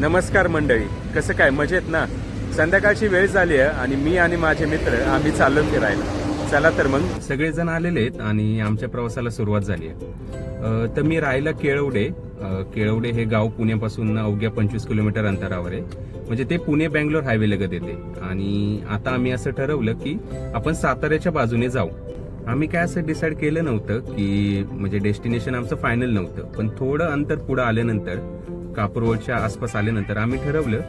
नमस्कार मंडळी. कसं काय? मजेत ना? संध्याकाळची वेळ झाली आहे आणि मी आणि माझे मित्र आम्ही चाललो फिरायला. चला तर मग. सगळेजण आलेले आहेत आणि आमच्या प्रवासाला सुरुवात झाली आहे. तर मी राहायला केळवडे. केळवडे हे गाव पुण्यापासून अवघ्या पंचवीस किलोमीटर अंतरावर आहे. म्हणजे ते पुणे बँगलोर हायवे लगत येते. आणि आता आम्ही असं ठरवलं की आपण साताऱ्याच्या बाजूने जाऊ. आम्ही काय असं डिसाईड केलं नव्हतं की म्हणजे डेस्टिनेशन आमचं फायनल नव्हतं. पण थोडं अंतर पुढं आल्यानंतर कापूरवडच्या आसपास आल्यानंतर आम्ही ठरवलं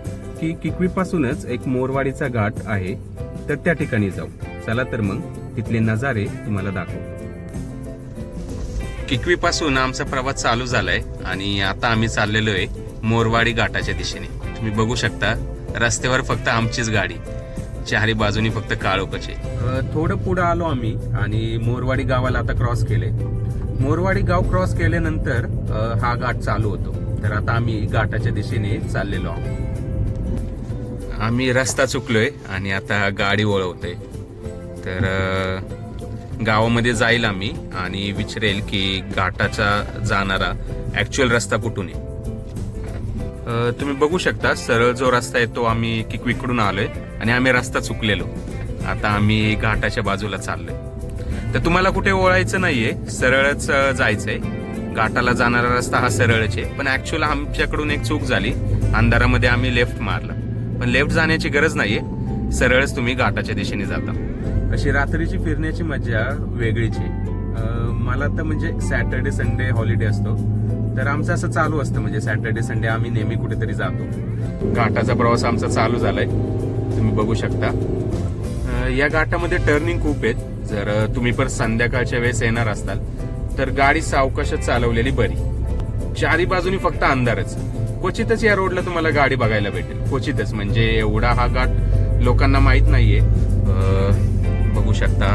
की किकवीपासूनच एक मोरवाडीचा घाट आहे तर त्या ठिकाणी जाऊ. चला तर मग तिथले नजारे तुम्हाला दाखवतो किकवीपासून आमचा प्रवास चालू झालाय आणि आता आम्ही चाललेलो आहे मोरवाडी घाटाच्या दिशेने. तुम्ही बघू शकता रस्त्यावर फक्त आमचीच गाडी चारी बाजूनी फक्त काळोखचे. थोडं पुढं आलो आम्ही आणि मोरवाडी गावाला आता क्रॉस केले मोरवाडी गाव क्रॉस केल्यानंतर हा घाट चालू होतो. तर आता आम्ही घाटाच्या दिशेने चाललेलो आहोत. आम्ही रस्ता चुकलोय आणि आता गाडी वळवतोय. तर गावामध्ये जाईल आम्ही आणि विचारेल की घाटाचा जाणारा ऍक्च्युअल रस्ता कुठून आहे. तुम्ही बघू शकता सरळ जो रस्ता आहे तो आम्ही किकविकडून आलोय आणि आम्ही रस्ता चुकलेलो. आता आम्ही घाटाच्या बाजूला चाललोय. तर तुम्हाला कुठे ओळायचं नाहीये सरळच जायचंय. घाटाला जाणारा रस्ता हा सरळच आहे. पण ऍक्च्युअल आमच्याकडून एक चूक झाली. अंधारामध्ये आम्ही लेफ्ट मारला. पण लेफ्ट जाण्याची गरज नाहीये. सरळच तुम्ही घाटाच्या दिशेने जाता. अशी रात्रीची फिरण्याची मजा वेगळीच आहे. मला तर म्हणजे सॅटर्डे संडे हॉलिडे असतो. तर आमचं असं चालू असतं म्हणजे सॅटर्डे संडे आम्ही नेहमी कुठेतरी जातो. घाटाचा प्रवास आमचा चालू झालाय. तुम्ही बघू शकता. या घाटामध्ये टर्निंग खूप आहेत. जर तुम्ही पण संध्याकाळच्या वेळेस येणार असाल तर गाडी सावकाशच चालवलेली बरी. चारी बाजूनी फक्त अंधारच. क्वचितच या रोडला तुम्हाला गाडी बघायला भेटेल. क्वचितच म्हणजे एवढा हा घाट लोकांना माहीत नाहीये. बघू शकता.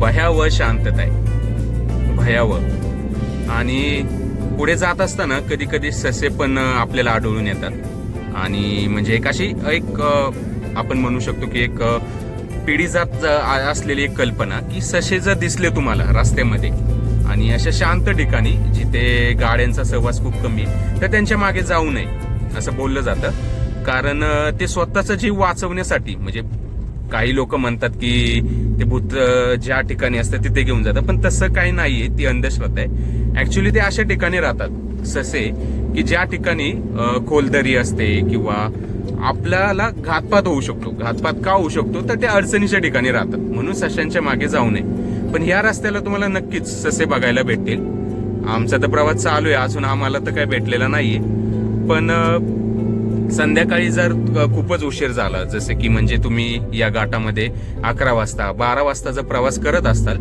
भयावह शांतता आहे. भयावह. आणि पुढे जात असताना कधी कधी ससे पण आपल्याला आढळून येतात. आणि म्हणजे एक अशी एक आपण म्हणू शकतो की एक पिढीजात असलेली एक कल्पना की ससे जर दिसले तुम्हाला रस्त्यामध्ये आणि अशा शांत ठिकाणी जिथे गाड्यांचा सहवास खूप कमी तर त्यांच्या मागे जाऊ नये असं बोललं जातं. कारण ते स्वतःचा जीव वाचवण्यासाठी म्हणजे काही लोक म्हणतात की ते भूत ज्या ठिकाणी असतं तिथे घेऊन जातात पण तसं काही नाहीये ती अंधश्रद्धा आहे. ऍक्च्युली ते अशा ठिकाणी राहतात ससे की ज्या ठिकाणी खोलदरी असते किंवा आपल्याला घातपात होऊ शकतो. घातपात का होऊ शकतो? तर ते अडचणीच्या ठिकाणी राहतात. म्हणून सशांच्या मागे जाऊ नये. पण ह्या रस्त्याला तुम्हाला नक्कीच ससे बघायला भेटतील. आमचा तर प्रवास चालू आहे. अजून आम्हाला तर काही भेटलेला नाहीये. पण संध्याकाळी जर खूपच उशीर झाला जसे की म्हणजे तुम्ही या घाटामध्ये अकरा वाजता बारा वाजता जर प्रवास करत असाल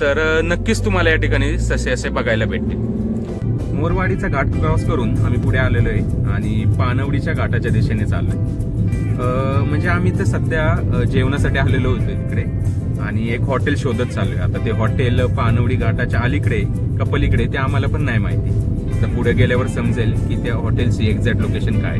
तर नक्कीच तुम्हाला या ठिकाणी ससे असे बघायला भेटतील. मोरवाडीचा घाट क्रॉस करून आम्ही पुढे आलेलो आहे आणि पानवडीच्या घाटाच्या दिशेने चाललोय. म्हणजे आम्ही तर सध्या जेवणासाठी आलेलो होतो इकडे. आणि एक हॉटेल शोधत चाललोय. आता ते हॉटेल पानवडी घाटाच्या अलीकडे कपलीकडे ते आम्हाला पण नाही माहिती. तर पुढे गेल्यावर समजेल की त्या हॉटेलची एक्झॅक्ट लोकेशन काय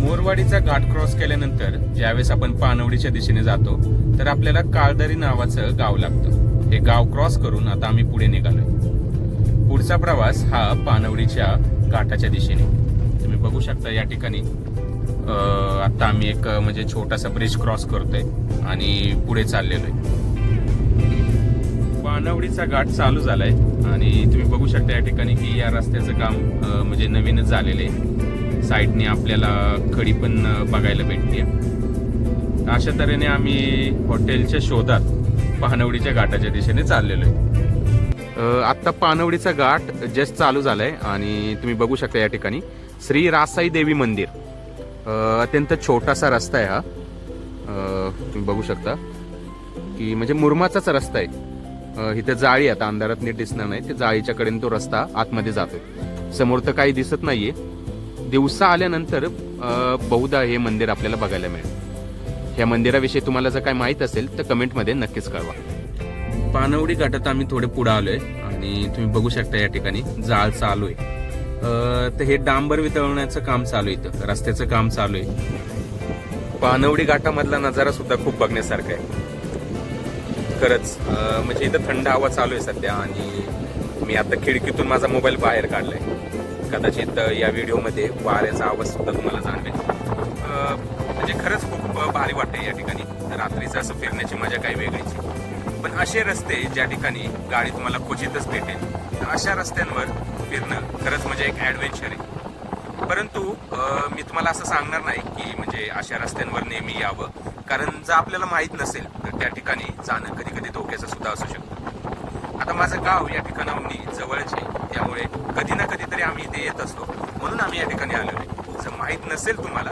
मोरवाडीचा घाट क्रॉस केल्यानंतर ज्यावेळेस आपण पानवडीच्या दिशेने जातो तर आपल्याला काळदरी नावाचं गाव लागतं. हे गाव क्रॉस करून आता आम्ही पुढे निघालोय. पुढचा प्रवास हा पानवडीच्या घाटाच्या दिशेने. तुम्ही बघू शकता या ठिकाणी. आत्ता आता आम्ही एक म्हणजे छोटासा ब्रिज क्रॉस करतोय आणि पुढे चाललेलो आहे. पानवडीचा घाट चालू झालाय आणि तुम्ही बघू शकता या ठिकाणी की या रस्त्याचं काम म्हणजे नवीनच झालेलं आहे. साईडने आपल्याला खडी पण बघायला भेटते अशा तऱ्हेने आम्ही हॉटेलच्या शोधात पानवडीच्या घाटाच्या दिशेने चाललेलो आहे. आत्ता पानवडीचा घाट जस्ट चालू झालाय आणि तुम्ही बघू शकता या ठिकाणी श्री रासाई देवी मंदिर. अत्यंत छोटासा रस्ता आहे हा. तुम्ही बघू शकता की म्हणजे मुरमाचाच रस्ता आहे. इथे जाळी आता अंधारात नीट दिसणार नाही. ते जाळीच्या कडेने तो रस्ता आतमध्ये जातोय. समोर तर काही दिसत नाहीये. दिवसा आल्यानंतर बहुधा हे मंदिर आपल्याला बघायला मिळेल. या मंदिराविषयी तुम्हाला जर काय माहीत असेल तर कमेंटमध्ये नक्कीच कळवा. पानवडी घाटात आम्ही थोडे पुढे आलोय आणि तुम्ही बघू शकता या ठिकाणी जाळ चालू आहे. तर हे डांबर वितळवण्याचं काम चालू आहे इथं. रस्त्याचं काम चालू आहे. पानवडी घाटामधला नजारा सुद्धा खूप बघण्यासारखा आहे. खरंच म्हणजे इथं थंड हवा चालू आहे सध्या आणि मी आता खिडकीतून माझा मोबाईल बाहेर काढलाय. कदाचित या व्हिडिओमध्ये वाऱ्याचा आवाज सुद्धा तुम्हाला जाणवेल. म्हणजे खरंच खूप भारी वाटते या ठिकाणी. रात्रीचं असं फिरण्याची मजा काही वेगळीच पण असे रस्ते ज्या ठिकाणी गाडी तुम्हाला क्वचितच भेटेल अशा रस्त्यांवर फिरणं खरंच म्हणजे एक ॲडव्हेंचर आहे. परंतु मी तुम्हाला असं सांगणार नाही की म्हणजे अशा रस्त्यांवर नेहमी यावं. कारण जर आपल्याला माहीत नसेल तर त्या ठिकाणी जाणं कधी कधी धोक्याचं सुद्धा असू शकतं. आता माझं गाव या ठिकाणाहून जवळच आहे. त्यामुळे कधी ना कधीतरी आम्ही इथे येत असतो. म्हणून आम्ही या ठिकाणी आलो आहे जर माहीत नसेल तुम्हाला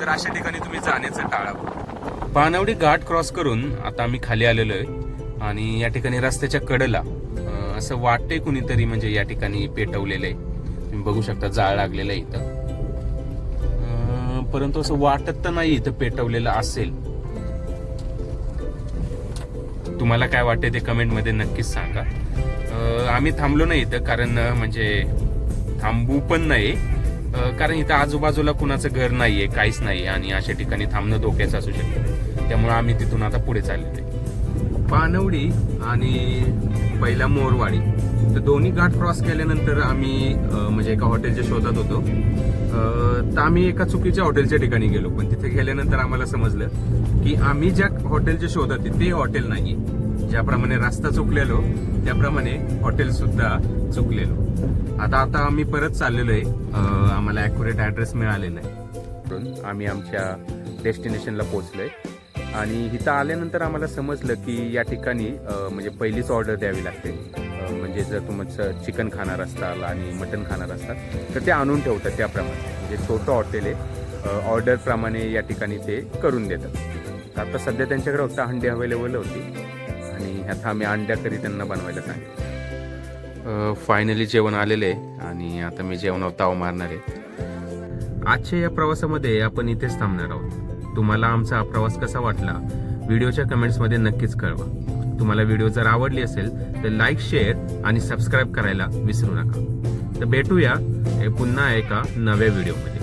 तर अशा ठिकाणी तुम्ही जाण्याचं टाळावं पानवडी घाट क्रॉस करून आता आम्ही खाली आलेलो आहे. आणि या ठिकाणी रस्त्याच्या कडेला असं वाटतंय कुणीतरी म्हणजे या ठिकाणी पेटवलेलं आहे तुम्ही बघू शकता जाळ लागलेलं आहे इथं. परंतु असं वाटत तर नाही इथं पेटवलेलं असेल. तुम्हाला काय वाटते ते कमेंटमध्ये नक्कीच सांगा. आम्ही थांबलो नाही इथं कारण म्हणजे थांबू पण नाही. कारण इथं आजूबाजूला कुणाचं घर नाहीये काहीच नाही आणि अशा ठिकाणी थांबणं धोक्याचं असू शकतं. त्यामुळे आम्ही तिथून आता पुढे चाललेलो आहे पानवडी आणि पहिला मोरवाडी. तर दोन्ही घाट क्रॉस केल्यानंतर आम्ही म्हणजे एका हॉटेलच्या शोधात होतो. तर आम्ही एका चुकीच्या हॉटेलच्या ठिकाणी गेलो. पण तिथे गेल्यानंतर आम्हाला समजलं की आम्ही ज्या हॉटेलच्या शोधात ते हॉटेल नाही ज्याप्रमाणे रस्ता चुकलेलो त्याप्रमाणे हॉटेल सुद्धा चुकलेलो. आता आता आम्ही परत चाललेलो आहे. आम्हाला ॲक्युरेट ऍड्रेस मिळालेला आहे आम्ही आमच्या डेस्टिनेशनला पोहोचलोय. आणि इथं आल्यानंतर आम्हाला समजलं की या ठिकाणी म्हणजे पहिलीच ऑर्डर द्यावी लागते. म्हणजे जर तुमचं चिकन खाणार असाल आणि मटन खाणार असाल तर ते आणून ठेवतात त्याप्रमाणे. म्हणजे छोटं हॉटेल आहे. ऑर्डरप्रमाणे या ठिकाणी ते करून देतात. आता सध्या त्यांच्याकडे फक्त अंडी अवेलेबल होती. आणि आता आम्ही अंड्या करी त्यांना बनवायला सांगितलं. फायनली जेवण आलेलं आहे. आणि आता मी जेवणावर ताव मारणार आहे. आजच्या या प्रवासामध्ये आपण इथेच थांबणार आहोत. तुम्हाला आमचा हा प्रवास कसा वाटला? व्हिडिओच्या कमेंट्समध्ये नक्कीच कळवा. तुम्हाला व्हिडिओ जर आवडली असेल तर लाईक शेअर आणि सबस्क्राईब करायला विसरू नका. तर भेटूया हे पुन्हा एका नव्या व्हिडिओमध्ये.